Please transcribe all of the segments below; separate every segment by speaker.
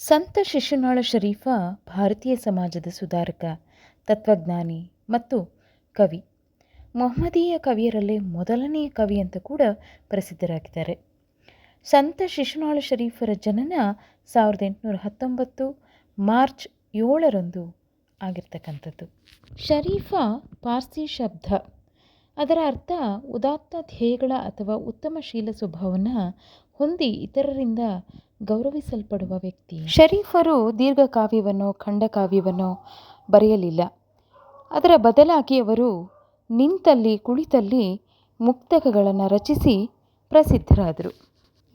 Speaker 1: ಸಂತ ಶಿಶುನಾಳ ಶರೀಫ ಭಾರತೀಯ ಸಮಾಜದ ಸುಧಾರಕ, ತತ್ವಜ್ಞಾನಿ ಮತ್ತು ಕವಿ. ಮೊಹಮ್ಮದೀಯ ಕವಿಯರಲ್ಲೇ ಮೊದಲನೆಯ ಕವಿ ಅಂತ ಕೂಡ ಪ್ರಸಿದ್ಧರಾಗಿದ್ದಾರೆ. ಸಂತ ಶಿಶುನಾಳ ಶರೀಫರ ಜನನ ಸಾವಿರದ ಎಂಟುನೂರ ಹತ್ತೊಂಬತ್ತು ಮಾರ್ಚ್ ಏಳರಂದು ಆಗಿರ್ತಕ್ಕಂಥದ್ದು. ಶರೀಫ ಪಾರ್ಸಿ ಶಬ್ದ. ಅದರ ಅರ್ಥ ಉದಾತ್ತ ಧ್ಯೇಯಗಳ ಅಥವಾ ಉತ್ತಮಶೀಲ ಸ್ವಭಾವವನ್ನು ಹೊಂದಿ ಇತರರಿಂದ ಗೌರವಿಸಲ್ಪಡುವ ವ್ಯಕ್ತಿ. ಶರೀಫರು ಖಂಡ ಕಾವ್ಯವನೋ ಬರೆಯಲಿಲ್ಲ. ಅದರ ಬದಲಾಗಿ ಅವರು ನಿಂತಲ್ಲಿ ಕುಳಿತಲ್ಲಿ ಮುಕ್ತಕಗಳನ್ನು ರಚಿಸಿ ಪ್ರಸಿದ್ಧರಾದರು.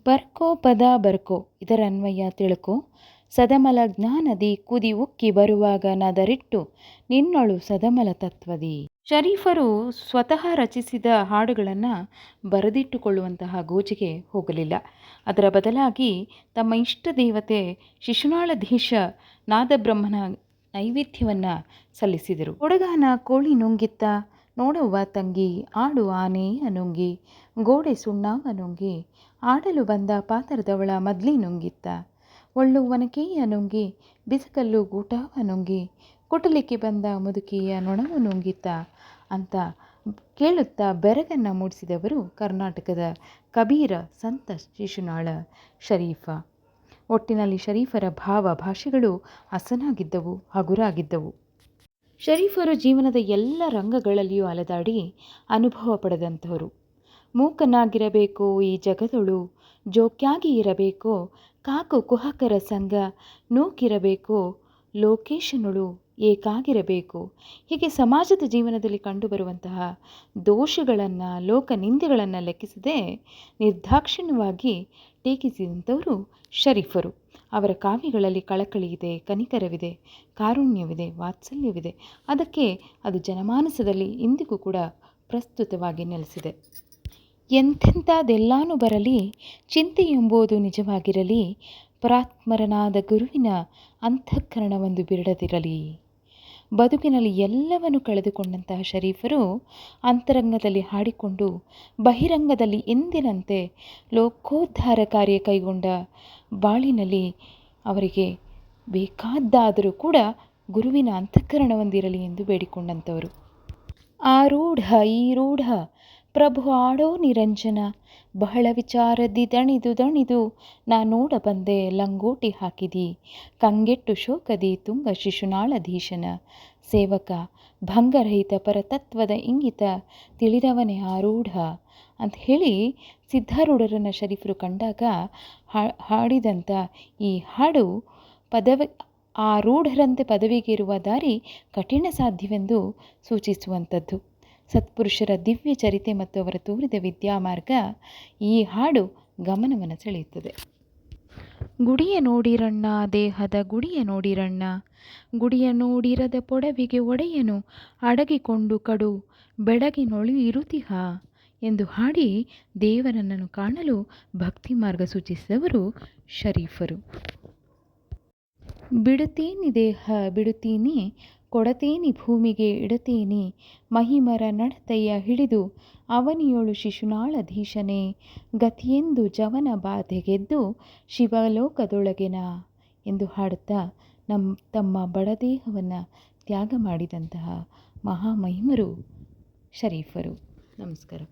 Speaker 1: ಬರ್ಕೋ ಪದ ಬರ್ಕೋ, ಇದರ ಅನ್ವಯ ತಿಳ್ಕೊ. ಸದಮಲ ಜ್ಞಾನದಿ ಕುದಿ ಉಕ್ಕಿ ಬರುವಾಗ ನದರಿಟ್ಟು ನಿನ್ನೊಳು ಸದಮಲ ತತ್ವದಿ. ಶರೀಫರು ಸ್ವತಃ ರಚಿಸಿದ ಹಾಡುಗಳನ್ನು ಬರೆದಿಟ್ಟುಕೊಳ್ಳುವಂತಹ ಗೋಜಿಗೆ ಹೋಗಲಿಲ್ಲ. ಅದರ ಬದಲಾಗಿ ತಮ್ಮ ಇಷ್ಟ ದೇವತೆ ಶಿಶುನಾಳಧೀಶ ನಾದಬ್ರಹ್ಮನ ನೈವೇದ್ಯವನ್ನು ಸಲ್ಲಿಸಿದರು. ಕೊಡಗಾನ ಕೋಳಿ ನುಂಗಿತ್ತ ನೋಡುವ ತಂಗಿ, ಆಡು ಆನೆ ಅನುಂಗಿ, ಗೋಡೆ ಸುಣ್ಣಾವ ನುಂಗಿ ಆಡಲು ಬಂದ ಪಾತ್ರದವಳ ಮದ್ಲಿ ನುಂಗಿತ್ತ ಒಳ್ಳು ಒನಕೆಯ ನುಂಗಿ ಬಿಸಕಲ್ಲು ಗೂಟಾವ ನುಂಗಿ ಕುಟಲಿಕ್ಕೆ ಬಂದ ಮುದುಕಿಯ ನೊಣವು ನುಂಗಿತ್ತ ಅಂತ ಕೇಳುತ್ತಾ ಬೆರಗನ್ನು ಮೂಡಿಸಿದವರು ಕರ್ನಾಟಕದ ಕಬೀರ ಸಂತ ಶಿಶುನಾಳ ಶರೀಫ. ಒಟ್ಟಿನಲ್ಲಿ ಶರೀಫರ ಭಾವ ಭಾಷೆಗಳು ಹಸನಾಗಿದ್ದವು, ಹಗುರಾಗಿದ್ದವು. ಶರೀಫರು ಜೀವನದ ಎಲ್ಲ ರಂಗಗಳಲ್ಲಿಯೂ ಅಲೆದಾಡಿ ಅನುಭವ ಪಡೆದಂಥವರು. ಮೂಕನಾಗಿರಬೇಕೋ ಈ ಜಗದೊಳು, ಜೋಕ್ಯಾಗಿ ಇರಬೇಕೋ, ಕಾಕು ಕುಹಕರ ಸಂಘ, ನೂಕಿರಬೇಕೋ, ಲೋಕೇಶನುಳು ಏಕಾಗಿರಬೇಕು. ಹೀಗೆ ಸಮಾಜದ ಜೀವನದಲ್ಲಿ ಕಂಡುಬರುವಂತಹ ದೋಷಗಳನ್ನು ಲೋಕ ನಿಂದೆಗಳನ್ನು ಲೆಕ್ಕಿಸದೆ ನಿರ್ದಾಕ್ಷಿಣ್ಯವಾಗಿ ಟೀಕಿಸಿದಂಥವರು ಶರೀಫರು. ಅವರ ಕಾವ್ಯಗಳಲ್ಲಿ ಕಳಕಳಿ ಇದೆ, ಕನಿಕರವಿದೆ, ಕಾರುಣ್ಯವಿದೆ, ವಾತ್ಸಲ್ಯವಿದೆ. ಅದಕ್ಕೆ ಅದು ಜನಮಾನಸದಲ್ಲಿ ಇಂದಿಗೂ ಕೂಡ ಪ್ರಸ್ತುತವಾಗಿ ನೆಲೆಸಿದೆ. ಎಂಥೆಂಥದೆಲ್ಲಾನು ಬರಲಿ ಚಿಂತೆ ಎಂಬುದು ನಿಜವಾಗಿರಲಿ, ಪರಾತ್ಮರನಾದ ಗುರುವಿನ ಅಂತಃಕರಣವೊಂದು ಬಿಡದಿರಲಿ. ಬದುಕಿನಲ್ಲಿ ಎಲ್ಲವನ್ನು ಕಳೆದುಕೊಂಡಂತಹ ಶರೀಫರು ಅಂತರಂಗದಲ್ಲಿ ಹಾಡಿಕೊಂಡು ಬಹಿರಂಗದಲ್ಲಿ ಎಂದಿನಂತೆ ಲೋಕೋದ್ಧಾರ ಕಾರ್ಯ ಕೈಗೊಂಡ ಬಾಳಿನಲ್ಲಿ ಅವರಿಗೆ ಬೇಕಾದ್ದಾದರೂ ಕೂಡ ಗುರುವಿನ ಅಂತಃಕರಣವೊಂದಿರಲಿ ಎಂದು ಬೇಡಿಕೊಂಡಂಥವರು. ಆರೂಢ ಈರೂಢ ಪ್ರಭು ಆಡೋ ನಿರಂಜನ, ಬಹಳ ವಿಚಾರದಿ ದಣಿದು ದಣಿದು, ನಾ ನೋಡ ಬಂದೆ ಲಂಗೋಟಿ ಹಾಕಿದಿ, ಕಂಗೆಟ್ಟು ಶೋಕದಿ ತುಂಬ ಶಿಶುನಾಳಧೀಶನ. ಸೇವಕ, ಭಂಗರಹಿತ ಪರತತ್ವದ ಇಂಗಿತ, ತಿಳಿದವನೇ ಆರೂಢ. ಅಂತ ಹೇಳಿ ಸಿದ್ಧಾರೂಢರನ್ನು ಶರೀಫರು ಕಂಡಾಗ ಹಾಡಿದಂಥ ಈ ಹಾಡು ಪದವಿ, ಆರೂಢರಂತೆ ಪದವಿಗೇರುವ ದಾರಿ ಕಠಿಣ ಸಾಧ್ಯವೆಂದು ಸೂಚಿಸುವಂಥದ್ದು ಸತ್ಪುರುಷರ ದಿವ್ಯ ಚರಿತೆ ಮತ್ತು ಅವರ ತೋರಿದ ವಿದ್ಯಾಮಾರ್ಗ ಈ ಹಾಡು ಗಮನವನ್ನು ಸೆಳೆಯುತ್ತದೆ. ಗುಡಿಯ ನೋಡಿರಣ್ಣ, ದೇಹದ ಗುಡಿಯ ನೋಡಿರಣ್ಣ. ಗುಡಿಯ ನೋಡಿರದ ಪೊಡವಿಗೆ ಒಡೆಯನು, ಅಡಗಿಕೊಂಡು ಕಡು ಬೆಡಗಿನೊಳಿ ಇರುತಿಹ ಎಂದು ಹಾಡಿ ದೇವರನ್ನನ್ನು ಕಾಣಲು ಭಕ್ತಿ ಮಾರ್ಗ ಸೂಚಿಸಿದವರು ಶರೀಫರು. ಬಿಡುತ್ತೀನಿ ದೇಹ, ಬಿಡುತ್ತೀನಿ ಕೊಡತೇನಿ ಭೂಮಿಗೆ ಇಡತೇನಿ. ಮಹಿಮರ ನಡತೆಯ ಹಿಡಿದು ಅವನಿಯೊಳು ಶಿಶುನಾಳಧೀಶನೇ ಗತಿಯೆಂದು ಜವನ ಬಾಧೆಗೆದ್ದು ಶಿವಲೋಕದೊಳಗೆನ ಎಂದು ಹಾಡುತ್ತಾ ನಮ್ಮ ತಮ್ಮ ಬಡದೇಹವನ್ನು ತ್ಯಾಗ ಮಾಡಿದಂತಹ ಮಹಾಮಹಿಮರು, ಶರೀಫರು. ನಮಸ್ಕಾರ.